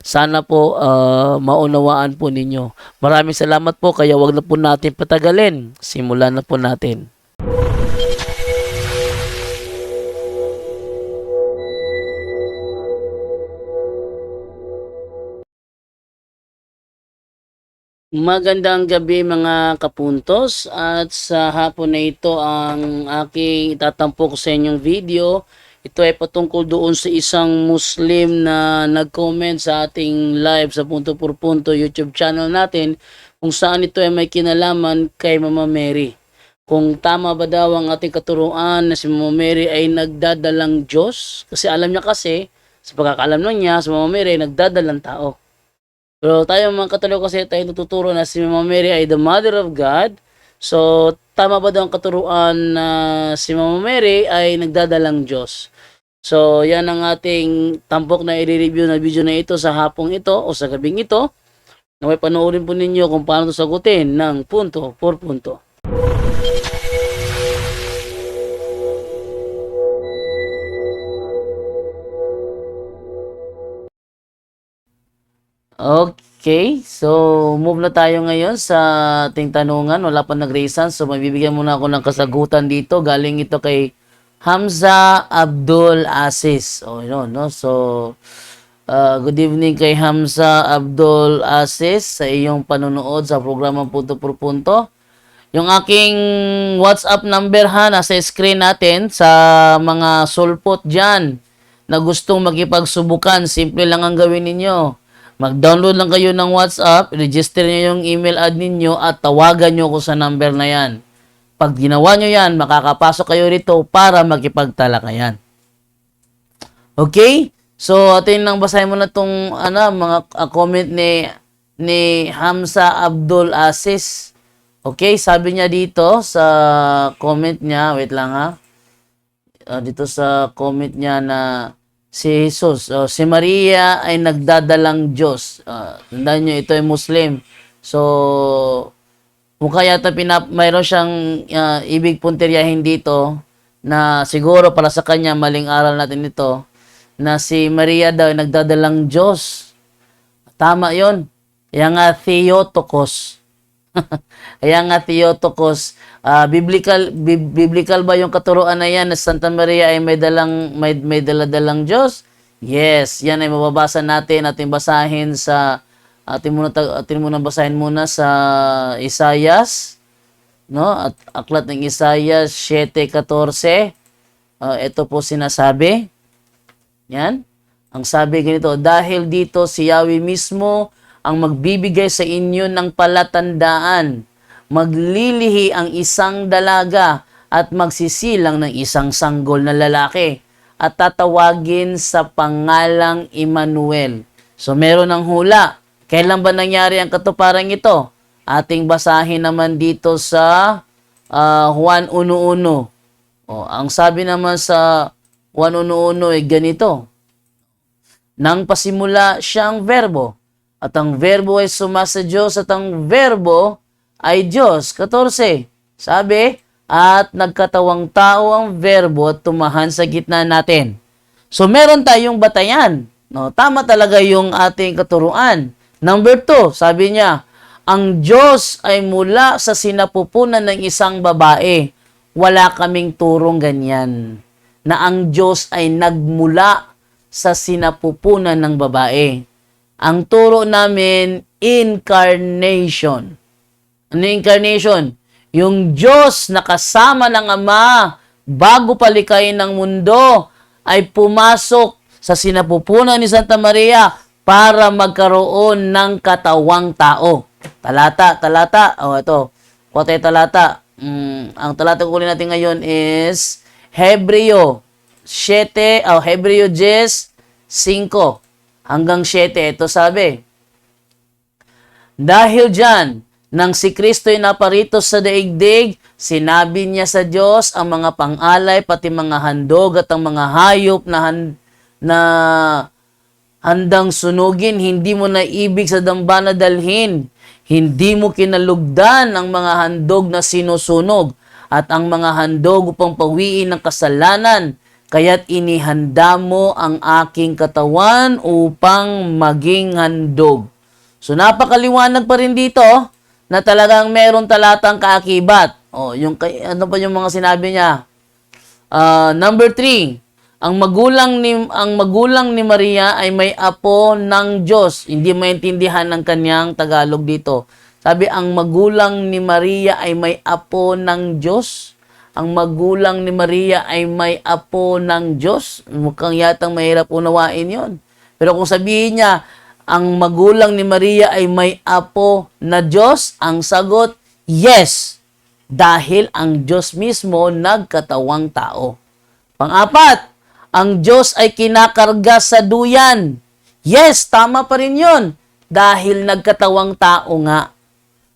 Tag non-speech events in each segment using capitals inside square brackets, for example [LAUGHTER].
Sana po ah, maunawaan po ninyo. Maraming salamat po kaya wag na po natin patagalin. Simulan na po natin. Magandang gabi mga kapuntos at sa hapon na ito ang aking itatampok sa inyong video. Ito ay patungkol doon sa isang Muslim na nag-comment sa ating live sa Punto por Punto YouTube channel natin kung saan ito ay may kinalaman kay Mama Mary. Kung tama ba daw ang ating katuruan na si Mama Mary ay nagdadalang Diyos? Kasi alam niya kasi, sa pagkakalam lang niya, si Mama Mary ay nagdadalang tao. Pero tayo mga katoliko kasi tayo tuturo na si Mama Mary ay the Mother of God. So, tama ba daw ang katuruan na si Mama Mary ay nagdadalang Diyos? So, yan ang ating tampok na i-review na video na ito sa hapong ito o sa gabing ito. Naway panoorin po ninyo kung paano ito sagutin ng punto por punto. Okay, so move na tayo ngayon sa ating tanungan. Wala pa nag-reason, so magbibigyan muna ako ng kasagutan dito. Galing ito kay Hamza Abdul Asis. Oh, yun, no? So, uh, good evening kay Hamza Abdul Asis sa iyong panonood sa programang Punto por Punto. Yung aking WhatsApp number ha, nasa screen natin sa mga sulpot dyan na gustong makipagsubukan. Simple lang ang gawin ninyo. Mag-download lang kayo ng WhatsApp, register nyo yung email ad ninyo at tawagan nyo ko sa number na yan. Pag ginawa nyo yan, makakapasok kayo rito para makipagtalakayan. Okay? So, atin lang basahin mo na itong ano, mga uh, comment ni, ni Hamza Abdul Asis. Okay, sabi niya dito sa comment niya, wait lang ha. Ah, dito sa comment niya na si Jesus, oh, si Maria ay nagdadalang Diyos. Uh, tandaan nyo, ito ay Muslim. So, mukha yata pinap mayroon siyang ah, ibig punteryahin dito na siguro para sa kanya maling aral natin ito na si Maria daw ay nagdadalang Diyos. Tama yon. Kaya nga Theotokos. [LAUGHS] Kaya nga Theotokos, ah, biblical bi- biblical ba yung katuruan na yan na Santa Maria ay may dalang may, may daladalang Diyos? Yes, yan ay mababasa natin ating basahin sa atin muna atin muna basahin muna sa Isayas no? At aklat ng Isayas 7:14. Ah, ito po sinasabi. Yan. Ang sabi ganito, dahil dito si Yahweh mismo ang magbibigay sa inyo ng palatandaan. Maglilihi ang isang dalaga at magsisilang ng isang sanggol na lalaki at tatawagin sa pangalang Emmanuel. So meron ng hula. Kailan ba nangyari ang katuparan ito? Ating basahin naman dito sa ah, Juan 1.1. O, ang sabi naman sa Juan 1.1 ay ganito. Nang pasimula siyang verbo, at ang verbo ay sumasa Diyos at ang verbo ay Diyos. 14. Sabi, at nagkatawang tao ang verbo at tumahan sa gitna natin. So meron tayong batayan. No, tama talaga yung ating katuruan. Number two, sabi niya, ang Diyos ay mula sa sinapupunan ng isang babae. Wala kaming turong ganyan. Na ang Diyos ay nagmula sa sinapupunan ng babae. Ang turo namin, incarnation. Ano incarnation? Yung Diyos na kasama ng Ama bago palikayin ng mundo ay pumasok sa sinapupunan ni Santa Maria para magkaroon ng katawang tao. Talata, talata. O oh, ito. Tayo talata. mm, ang talata kunin natin ngayon is Hebreo 7, oh, Hebreo 10, 5 hanggang 7. Ito sabi, Dahil dyan, nang si Kristo'y naparito sa daigdig, sinabi niya sa Diyos ang mga pangalay, pati mga handog at ang mga hayop na, han- na handang sunugin, hindi mo na ibig sa dambana dalhin. Hindi mo kinalugdan ang mga handog na sinusunog at ang mga handog upang pawiin ng kasalanan. Kaya't inihanda mo ang aking katawan upang maging handog. So napakaliwanag pa rin dito na talagang meron talatang kaakibat. Oh, yung ano pa yung mga sinabi niya? Ah, number three, ang magulang ni ang magulang ni Maria ay may apo ng Diyos. Hindi maintindihan ng kanyang Tagalog dito. Sabi ang magulang ni Maria ay may apo ng Diyos. Ang magulang ni Maria ay may apo ng Diyos. Mukhang yatang mahirap unawain 'yon. Pero kung sabihin niya ang magulang ni Maria ay may apo na Diyos, ang sagot, yes. Dahil ang Diyos mismo nagkatawang tao. Pang-apat, ang Diyos ay kinakarga sa duyan. Yes, tama pa rin yun. Dahil nagkatawang tao nga.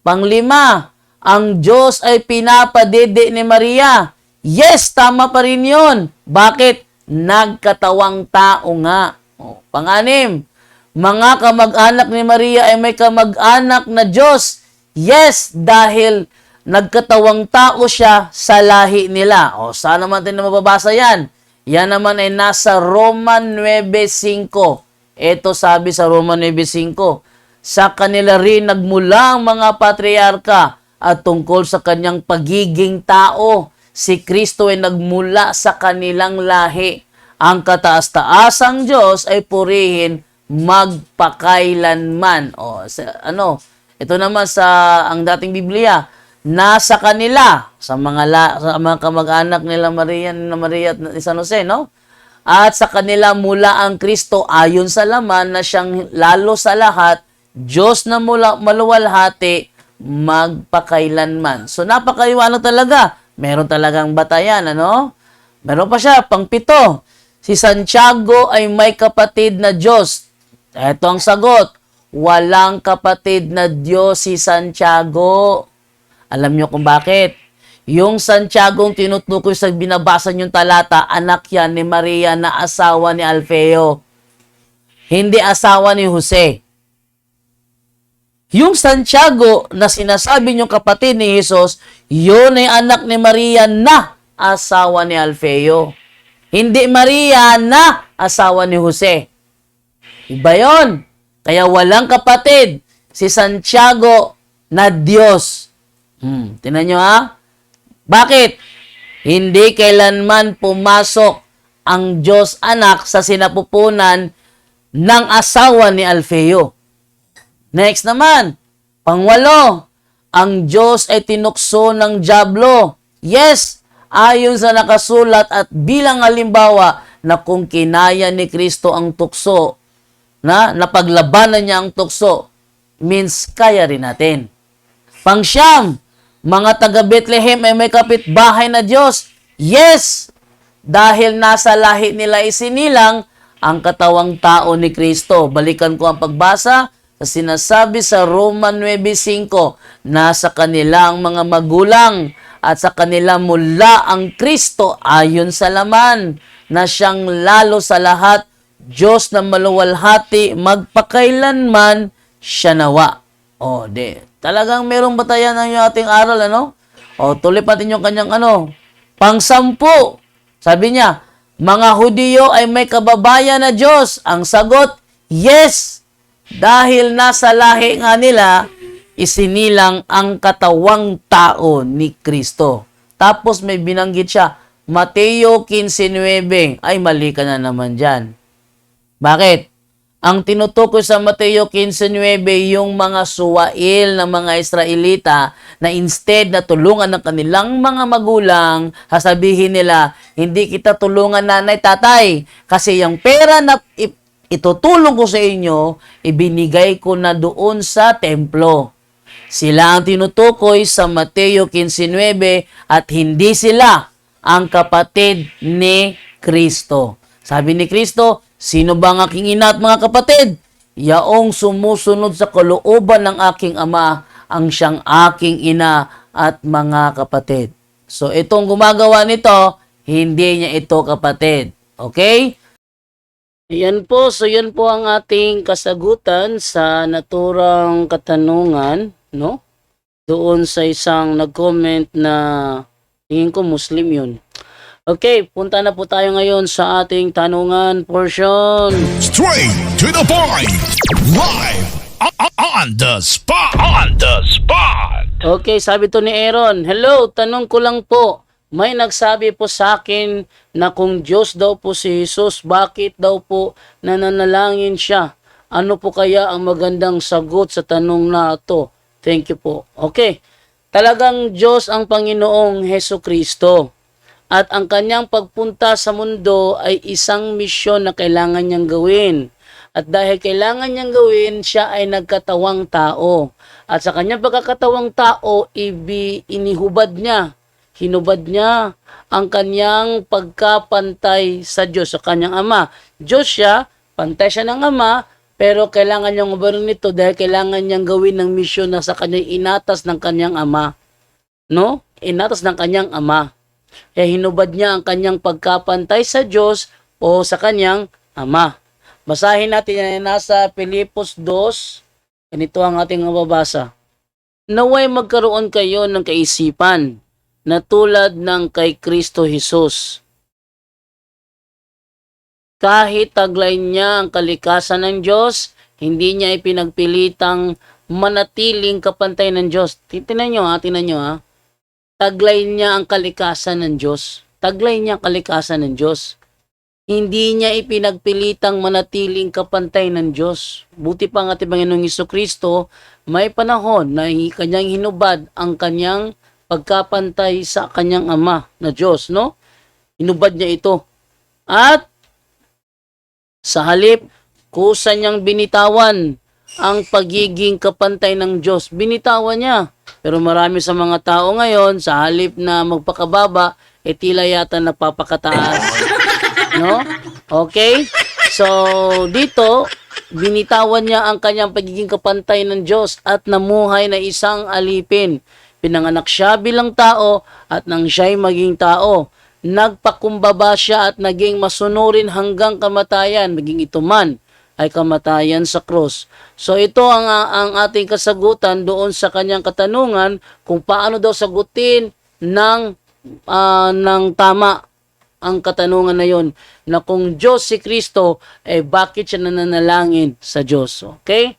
Panglima, ang Diyos ay pinapadede ni Maria. Yes, tama pa rin yun. Bakit? Nagkatawang tao nga. O, panganim, mga kamag-anak ni Maria ay may kamag-anak na Diyos. Yes, dahil nagkatawang tao siya sa lahi nila. O, saan naman tayo na mababasa yan? Yan naman ay nasa Roman 9.5. Ito sabi sa Roman 9.5. Sa kanila rin nagmula ang mga patriarka at tungkol sa kanyang pagiging tao. Si Kristo ay nagmula sa kanilang lahi. Ang kataas-taasang Diyos ay purihin magpakailanman. O, sa, ano, ito naman sa ang dating Biblia, nasa kanila sa mga la, sa mga kamag-anak nila Maria na Maria at San Jose, no? At sa kanila mula ang Kristo ayon sa laman na siyang lalo sa lahat Diyos na mula maluwalhati magpakailanman. So napakaliwanag talaga. Meron talagang batayan, ano? Meron pa siya, pangpito. Si Santiago ay may kapatid na Diyos. Ito ang sagot. Walang kapatid na Diyos si Santiago. Alam niyo kung bakit? Yung Santiago ang tinutukoy sa binabasa niyong talata, anak yan ni Maria na asawa ni Alfeo. Hindi asawa ni Jose. Yung Santiago na sinasabi niyong kapatid ni Jesus, yun ay anak ni Maria na asawa ni Alfeo. Hindi Maria na asawa ni Jose. Iba yun. Kaya walang kapatid si Santiago na Diyos. Hmm, tinan nyo ha? Bakit? Hindi kailanman pumasok ang Diyos anak sa sinapupunan ng asawa ni Alfeo. Next naman, pangwalo, ang Diyos ay tinukso ng Diablo. Yes, ayon sa nakasulat at bilang halimbawa na kung kinaya ni Kristo ang tukso, na napaglabanan niya ang tukso, means kaya rin natin. Pangsyam, mga taga Bethlehem ay may kapitbahay na Diyos. Yes, dahil nasa lahi nila isinilang ang katawang tao ni Kristo. Balikan ko ang pagbasa sa sinasabi sa Roman 9.5, nasa kanilang mga magulang at sa kanila mula ang Kristo ayon sa laman na siyang lalo sa lahat Diyos na maluwalhati magpakailanman siya nawa. O, di. Talagang merong batayan ng yung ating aral, ano? O, tuloy natin yung kanyang ano. Pangsampu. Sabi niya, mga Hudiyo ay may kababayan na Diyos. Ang sagot, yes. Dahil nasa lahi nga nila, isinilang ang katawang tao ni Kristo. Tapos may binanggit siya, Mateo 15.9. Ay, mali ka na naman dyan. Bakit? Ang tinutukoy sa Mateo 15.9, yung mga suwail ng mga Israelita na instead na tulungan ng kanilang mga magulang, sasabihin nila, hindi kita tulungan nanay, tatay, kasi yung pera na itutulong ko sa inyo, ibinigay ko na doon sa templo. Sila ang tinutukoy sa Mateo 15.9 at hindi sila ang kapatid ni Kristo. Sabi ni Kristo, sino ba ang aking ina at mga kapatid? Yaong sumusunod sa kalooban ng aking ama ang siyang aking ina at mga kapatid. So itong gumagawa nito, hindi niya ito kapatid. Okay? Yan po, so yan po ang ating kasagutan sa naturang katanungan, no? Doon sa isang nag-comment na tingin ko Muslim yun. Okay, punta na po tayo ngayon sa ating tanungan portion. Straight to the point. Live on, the spot. On the spot. Okay, sabi to ni Aaron, Hello, tanong ko lang po. May nagsabi po sa akin na kung Diyos daw po si Jesus, bakit daw po nananalangin siya? Ano po kaya ang magandang sagot sa tanong na ito? Thank you po. Okay, talagang Diyos ang Panginoong Heso Kristo. At ang kanyang pagpunta sa mundo ay isang misyon na kailangan niyang gawin. At dahil kailangan niyang gawin, siya ay nagkatawang tao. At sa kanyang pagkakatawang tao, ibi, inihubad niya, hinubad niya ang kanyang pagkapantay sa Diyos, sa kanyang Ama. Diyos siya, pantay siya ng Ama, pero kailangan niyang ubarin nito dahil kailangan niyang gawin ng misyon na sa kanyang inatas ng kanyang Ama. No? Inatas ng kanyang Ama. Kaya hinubad niya ang kanyang pagkapantay sa Diyos o sa kanyang Ama. Basahin natin yan nasa Pilipos 2. Ganito ang ating mababasa. Naway magkaroon kayo ng kaisipan na tulad ng kay Kristo Jesus. Kahit taglay niya ang kalikasan ng Diyos, hindi niya ipinagpilitang manatiling kapantay ng Diyos. Tinan nyo ha, tinan nyo ha taglay niya ang kalikasan ng Diyos. Taglay niya ang kalikasan ng Diyos. Hindi niya ipinagpilitang manatiling kapantay ng Diyos. Buti pa nga ating Panginoong Iso Kristo, may panahon na kanyang hinubad ang kanyang pagkapantay sa kanyang ama na Diyos, no? Hinubad niya ito. At sa halip, kusa niyang binitawan ang pagiging kapantay ng Diyos. Binitawan niya. Pero marami sa mga tao ngayon, sa halip na magpakababa, eh tila yata napapakataas. No? Okay? So, dito, binitawan niya ang kanyang pagiging kapantay ng Diyos at namuhay na isang alipin. Pinanganak siya bilang tao at nang siya'y maging tao, nagpakumbaba siya at naging masunurin hanggang kamatayan, maging ito man ay kamatayan sa krus. So ito ang, ang ating kasagutan doon sa kanyang katanungan kung paano daw sagutin ng, ah, ng tama ang katanungan na yon na kung Diyos si Kristo, eh bakit siya nananalangin sa Diyos? Okay?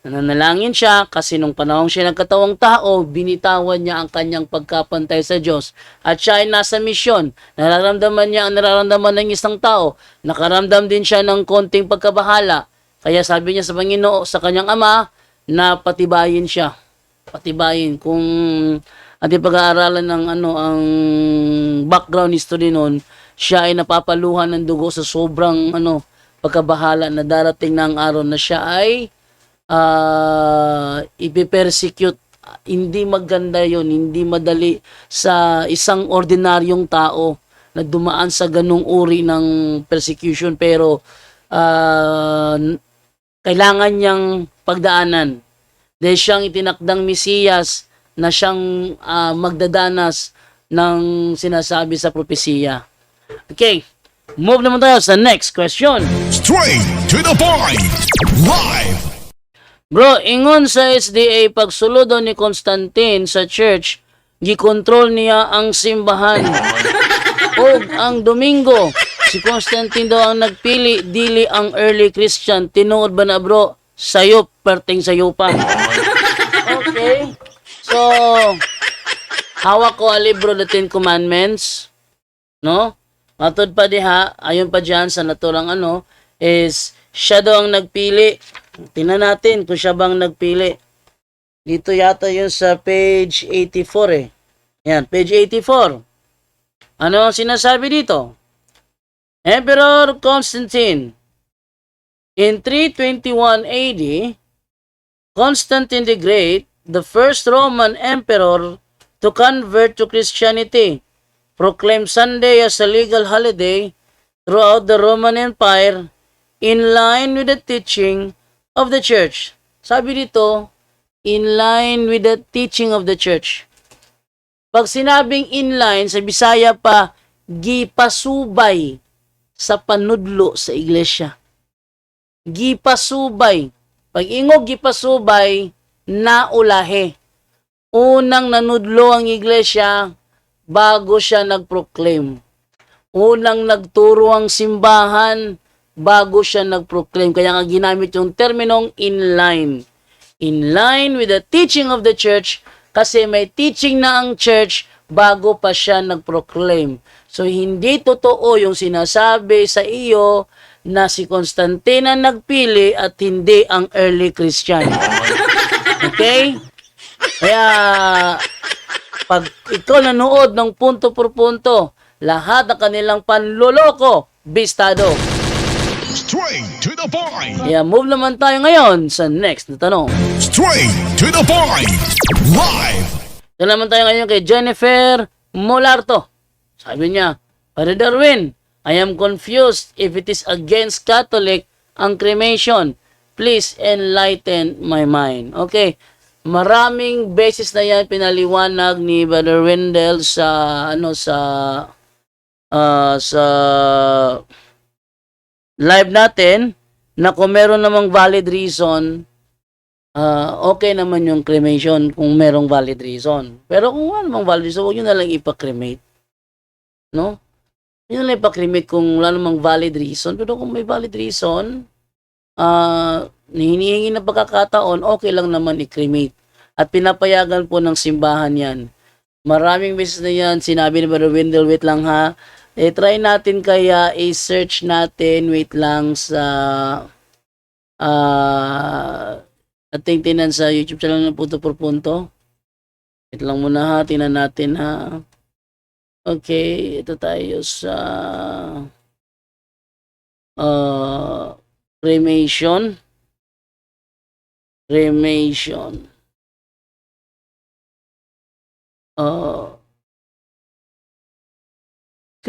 Nananalangin siya kasi nung panahon siya nagkatawang tao, binitawan niya ang kanyang pagkapantay sa Diyos. At siya ay nasa misyon. Nararamdaman niya ang nararamdaman ng isang tao. Nakaramdam din siya ng konting pagkabahala. Kaya sabi niya sa Panginoon, sa kanyang ama, na patibayin siya. Patibayin. Kung ating pag-aaralan ng ano ang background history noon, siya ay napapaluhan ng dugo sa sobrang ano pagkabahala na darating na ang araw na siya ay uh, ipipersecute. Hindi maganda yon hindi madali sa isang ordinaryong tao na dumaan sa ganung uri ng persecution pero ah, kailangan niyang pagdaanan. Dahil siyang itinakdang Mesiyas na siyang ah, magdadanas ng sinasabi sa propesiya. Okay, move naman tayo sa next question. Straight to the point. Live Bro, ingon sa SDA pagsulod daw ni Constantine sa church, gikontrol niya ang simbahan. [LAUGHS] o ang Domingo, si Constantine daw ang nagpili, dili ang early Christian. Tinuod ba na bro? Sayop, perting sayo pa. Okay. So, hawak ko ang libro The Ten Commandments. No? Matod pa diha, ayon pa diyan sa naturang ano, is siya daw ang nagpili. Tingnan natin kung siya bang nagpili. Dito yata yun sa page 84 eh. Yan, page 84. Ano ang sinasabi dito? Emperor Constantine. In 321 AD, Constantine the Great the first Roman emperor to convert to Christianity, proclaimed Sunday as a legal holiday throughout the Roman Empire in line with the teaching of the church. Sabi dito, in line with the teaching of the church. Pag sinabing in line, sa Bisaya pa, gipasubay sa panudlo sa iglesia. Gipasubay. Pag ingog gipasubay, naulahe. Unang nanudlo ang iglesia bago siya nagproclaim. Unang nagturo ang simbahan bago siya nagproclaim. Kaya nga ginamit yung terminong in line. In line with the teaching of the church kasi may teaching na ang church bago pa siya nagproclaim. So hindi totoo yung sinasabi sa iyo na si Constantine ang nagpili at hindi ang early Christian. Okay? Kaya pag ikaw nanood ng punto por punto, lahat ng kanilang panloloko, bistado. Straight to the point. Kaya move naman tayo ngayon sa next na tanong. Straight to the point. Live. Ito naman tayo ngayon kay Jennifer Molarto. Sabi niya, Father Darwin, I am confused if it is against Catholic ang cremation. Please enlighten my mind. Okay. Maraming beses na yan pinaliwanag ni Brother Wendell sa ano sa ah, sa live natin na kung meron namang valid reason ah okay naman yung cremation kung merong valid reason. Pero kung wala namang valid reason, huwag nyo na lang ipakremate. No? Huwag nyo na lang ipakremate kung wala namang valid reason. Pero kung may valid reason, ah hinihingi na pagkakataon, okay lang naman i-cremate. At pinapayagan po ng simbahan yan. Maraming beses na yan, sinabi ni Brother Wendell, wait lang ha, eh, try natin kaya i-search natin, wait lang sa ah ating tinan sa YouTube channel ng Punto por Punto. Wait lang muna ha, tinan natin ha. Okay, ito tayo sa uh, cremation. Cremation. Uh,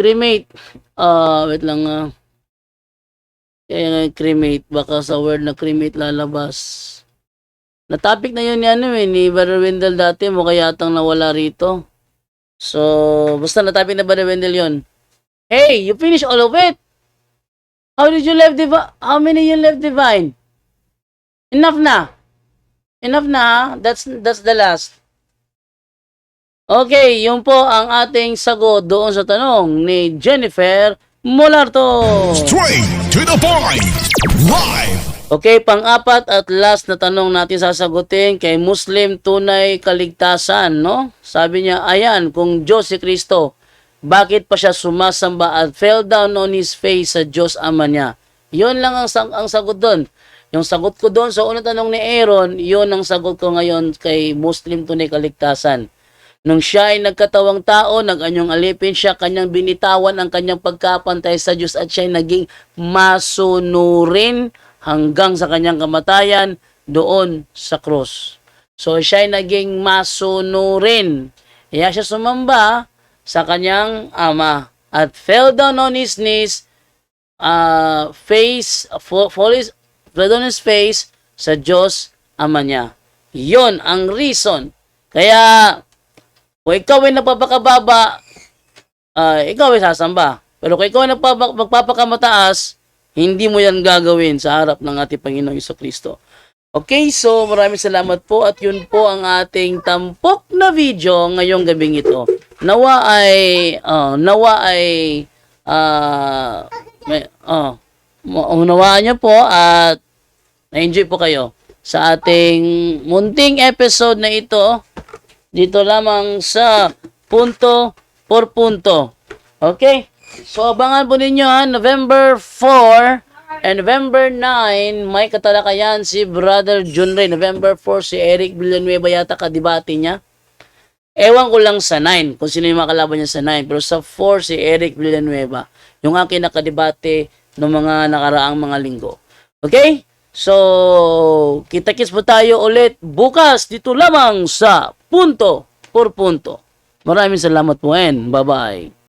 cremate. Ah, wait lang ah. Nga cremate, baka sa word na cremate lalabas. Na topic na yun ni ano eh, ni Brother Wendell dati, mukha yatang nawala rito. So, basta na topic na Brother Wendell yun. Hey, you finish all of it? How did you left divine? How many you left divine? Enough na. Enough na. ha? That's that's the last. Okay, yun po ang ating sagot doon sa tanong ni Jennifer Molarto. Straight to the point. Live. Okay, pang-apat at last na tanong natin sasagutin kay Muslim tunay kaligtasan, no? Sabi niya, ayan, kung Diyos si Kristo, bakit pa siya sumasamba at fell down on his face sa Diyos Ama niya? Yun lang ang, ang sagot doon. Yung sagot ko doon sa unang tanong ni Aaron, yun ang sagot ko ngayon kay Muslim tunay kaligtasan. Nung siya ay nagkatawang tao, nag-anyong alipin siya, kanyang binitawan ang kanyang pagkapantay sa Diyos at siya ay naging masunurin hanggang sa kanyang kamatayan doon sa cross. So siya ay naging masunurin. Kaya siya sumamba sa kanyang ama at fell down on his knees, uh, face, fall, fall his, fell on his face sa Diyos ama niya. Yon ang reason. Kaya, kung ikaw ay napapakababa, ah, ikaw ay sasamba. Pero kung ikaw ay nagpapa- magpapakamataas, hindi mo yan gagawin sa harap ng ating Panginoong Iso Kristo. Okay, so maraming salamat po at yun po ang ating tampok na video ngayong gabing ito. Nawa ay, ah, nawa ay, ah, may, ah, unawaan niyo po at na-enjoy po kayo sa ating munting episode na ito dito lamang sa punto por punto. Okay? So, abangan po ninyo ha, November 4 and November 9, may katalakayan si Brother John Ray. November 4, si Eric Villanueva yata kadibati niya. Ewan ko lang sa 9, kung sino yung makalaban niya sa 9. Pero sa 4, si Eric Villanueva. Yung aking nakadibate ng mga nakaraang mga linggo. Okay? So, kita-kits po tayo ulit bukas dito lamang sa Punto por Punto. Maraming salamat po and bye-bye.